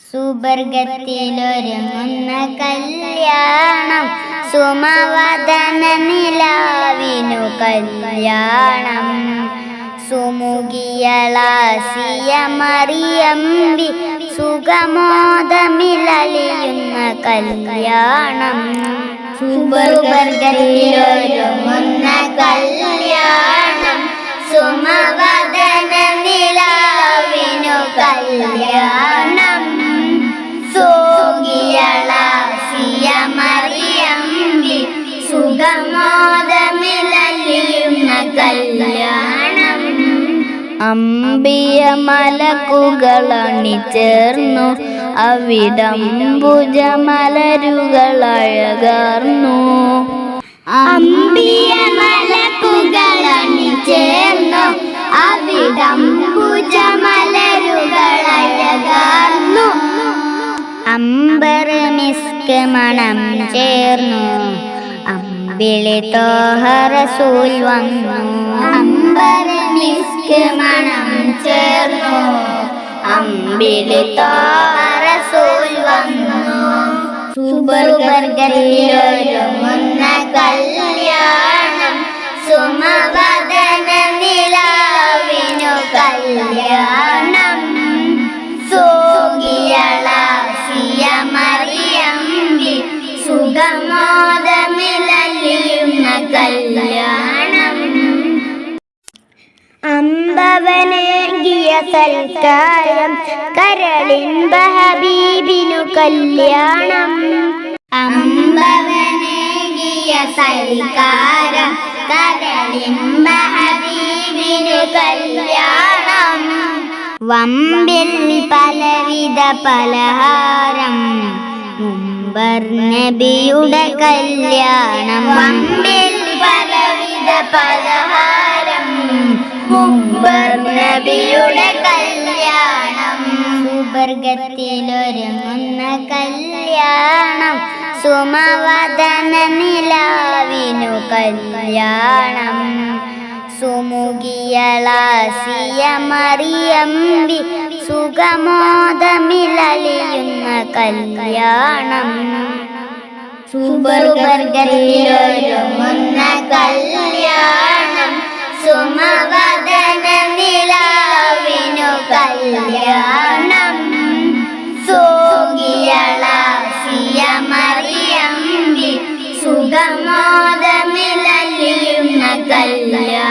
സുബർഗത്തിലൊരുങ്ങുന്ന കല്യാണം സുമവദന നിലാവിനു കല്യാണം. സുമുഖിയളാസിയ മറിയമ്പി കല്യാണം. സുബർഗത്തിലൊരുങ്ങുന്ന കല്യാണം സുഖമോദമിലലിയുന്ന മലക്കുകളണിച്ചേർന്നു അവിടം ഭുജമലരുകളഴകർന്നു. അമ്പിയ മലക്കുകളണി ചേർന്നു. അവിടം ഭുജമലരുകളഴകർന്നു. അമ്പർ മിസ്ക് ചേർന്നു. അമ്പിളി തോഹ വന്നു. അമ്പർ മിസ്ക് മണം ചേർന്നു. അമ്പിളി തോഹ വന്നു. സുബർഗത്തിലൊരുങ്ങുന്ന കല്യാണം സുമവദന അമ്പവനേകിയ സൽക്കാരം കരളിൻ ബഹബീബിനു കല്യാണം. അമ്പവനേകിയ സൽക്കാരം കരളിൻ ബഹബീബിനു കല്യാണം. വമ്പിൽ പലവിധ പലഹാരം മുമ്പർ കല്യാണം. വമ്പിൽ പലവിധ പലഹാരം മുമ്പർ നബിയുടെ കല്യാണം. സുബർഗത്തിലൊരുങ്ങുന്ന കല്യാണം. സുമവദന നിലാവിനു കല്യാണം. സുമുഖിയളാസിയ മറിയമ്പി സുഖമോദമിലലിയുന്ന കല്യാണം. സുബർഗത്തിലൊരുങ്ങുന്ന കല്യാണം. സുമവദന മറിയമ്പി സുഖമോദമിലലിയുന്ന കല്യാണം